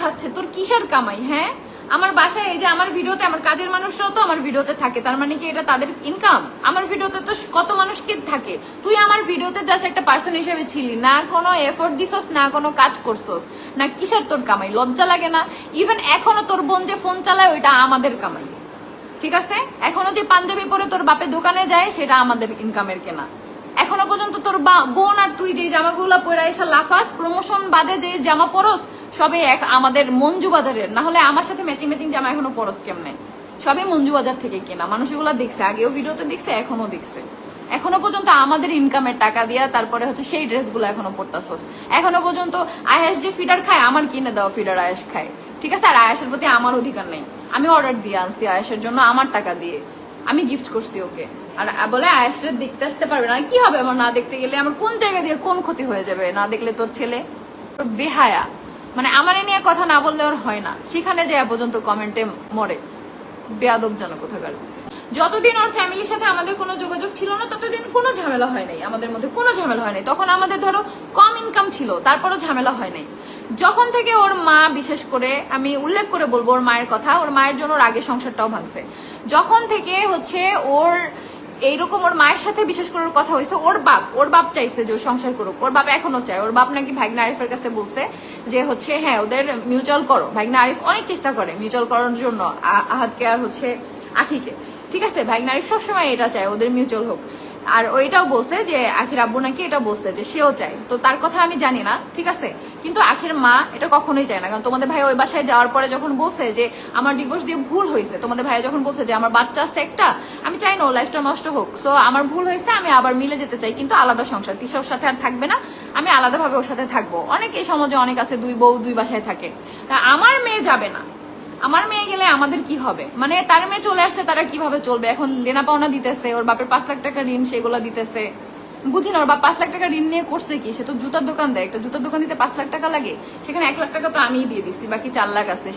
খাচ্ছে তোর কিসের কামাই হ্যাঁ? আমার বাসায় এই যে আমার ভিডিওতে, আমার কাজের মানুষরাও তো আমার ভিডিওতে থাকে। তার মানে কি এটা তাদের ইনকাম আমার ভিডিওতে তো কত মানুষ কি থাকে। তুই আমার ভিডিওতে জাস্ট একটা পার্সন হিসেবে ছিলি। না কোনো এফোর্ট দিছস, না কোনো কাজ করছস। না কিসের তোর কামাই? লজ্জা লাগে না? ইভেন এখনও তোর বোন যে ফোন চালায়, ওইটা আমাদের কামাই। ঠিক আছে? এখনও যে পাঞ্জাবি পরে তোর বাপে দোকানে যায়, সেটা আমাদের ইনকামের কেনা। এখনও পর্যন্ত তোর বোন আর তুই যে জামাগুলো পরে এসে লাফাস প্রমোশন বাদে যে জামা পরস সবে এক আমাদের মঞ্জু বাজারের। না হলে আমার সাথে ম্যাচিং ম্যাচিং জামা এখনও পরস কেমনে? সবই মঞ্জু বাজার থেকে কেনা। মানুষ এগুলো দেখছে, আগেও ভিডিওতে দেখছে, এখনও দেখছে। এখনও পর্যন্ত আমাদের ইনকামের টাকা দিয়া তারপরে হচ্ছে সেই ড্রেসগুলো এখনও পরতাছস এখনও পর্যন্ত আয়াস যে ফিডার খায়, আমার কিনে দেওয়া ফিডার আয়াস খায়। ঠিক আছে? আর আয়াসের প্রতি আমার অধিকার নেই। আমি অর্ডার দিয়ে আনছি আয়াসের জন্য আমার টাকা দিয়ে। আমি গিফট করছি ওকে। আর বলে আয়াসের দেখতে আসতে পারবে না। কি হবে আমার না দেখতে গেলে? আমার কোন জায়গা দিয়ে কোন ক্ষতি হয়ে যাবে? না দেখলে তোর ছেলে? বেহায়া। মানে আমার নিয়ে কথা না বললে ওর হয় না। সেখানে যে পর্যন্ত কমেন্টে মরে। বেয়াদব কোথাকার। যতদিন ওর ফ্যামিলির সাথে আমাদের কোনো যোগাযোগ ছিল না, ততদিন কোনো ঝামেলা হয় নাই আমাদের মধ্যে, কোনো ঝামেলা হয় নাই। তখন আমাদের ধরো কম ইনকাম ছিল, তারপরও ঝামেলা হয় নাই। যখন থেকে ওর মা, বিশেষ করে আমি উল্লেখ করে বলব ওর মায়ের কথা, ওর মায়ের জন্য ওর আগে সংসারটাও ভাঙছে। যখন থেকে হচ্ছে ওর এইরকম ওর মায়ের সাথে বিশেষ করে ওর কথা হয়েছে, ওর বাপ ওর বাপ চাইছে যে সংসার করুক। ওর বাপ এখনও চায়, ওর বাপ নাকি ভাগনা আরিফের কাছে বলছে যে হচ্ছে হ্যাঁ ওদের মিউচুয়াল করো। ভাগনা আরিফ অনেক চেষ্টা করে মিউচুয়াল করার জন্য, আ- আহাদকে আর হচ্ছে আখিকে। ঠিক আছে, ভাগনা আরিফ সবসময় এটা চায়, ওদের মিউচুয়াল হোক। আর ওইটাও বলছে যে, আখির আব্বু নাকি এটা বলছে যে সেও চায়। তো তার কথা আমি জানি না, ঠিক আছে? কিন্তু আখের মা এটা কখনোই চায় না। কারণ তোমাদের ভাই ওই বাসায় যাওয়ার পরে যখন বলছে যে, আমার ডিভোর্স দিয়ে ভুল হয়েছে। তোমাদের ভাই যখন বলছে যে, আমার বাচ্চা আছে একটা, আমি চাই না ও লাইফটা নষ্ট হোক। সো আমার ভুল হয়েছে, আমি আবার মিলে যেতে চাই। কিন্তু আলাদা সংসার তিসার সাথে আর থাকবে না, আমি আলাদাভাবে ওর সাথে থাকব। অনেক এই সমাজে অনেক আছে, দুই বউ, দুই বাসায় থাকে। আমার মেয়ে যাবে না। আমার মেয়ে গেলে আমাদের কি হবে? মানে তার মেয়ে চলে আসলে তারা কীভাবে চলবে? এখন দেনা পাওনা দিতেছে, ওর বাপের পাঁচ লাখ টাকা ঋণ, সেগুলো দিতেছে। বুঝি না বা পাঁচ লাখ টাকা ঋণ নিয়ে করছে কি? সে তো জুতার দোকান দেয়। একটা জুতার দোকান দিতে পাঁচ লাখ টাকা লাগে। সেখানে এক লাখ টাকা তো আমিই দিয়ে দিচ্ছি, বাকি চার লাখ আছে।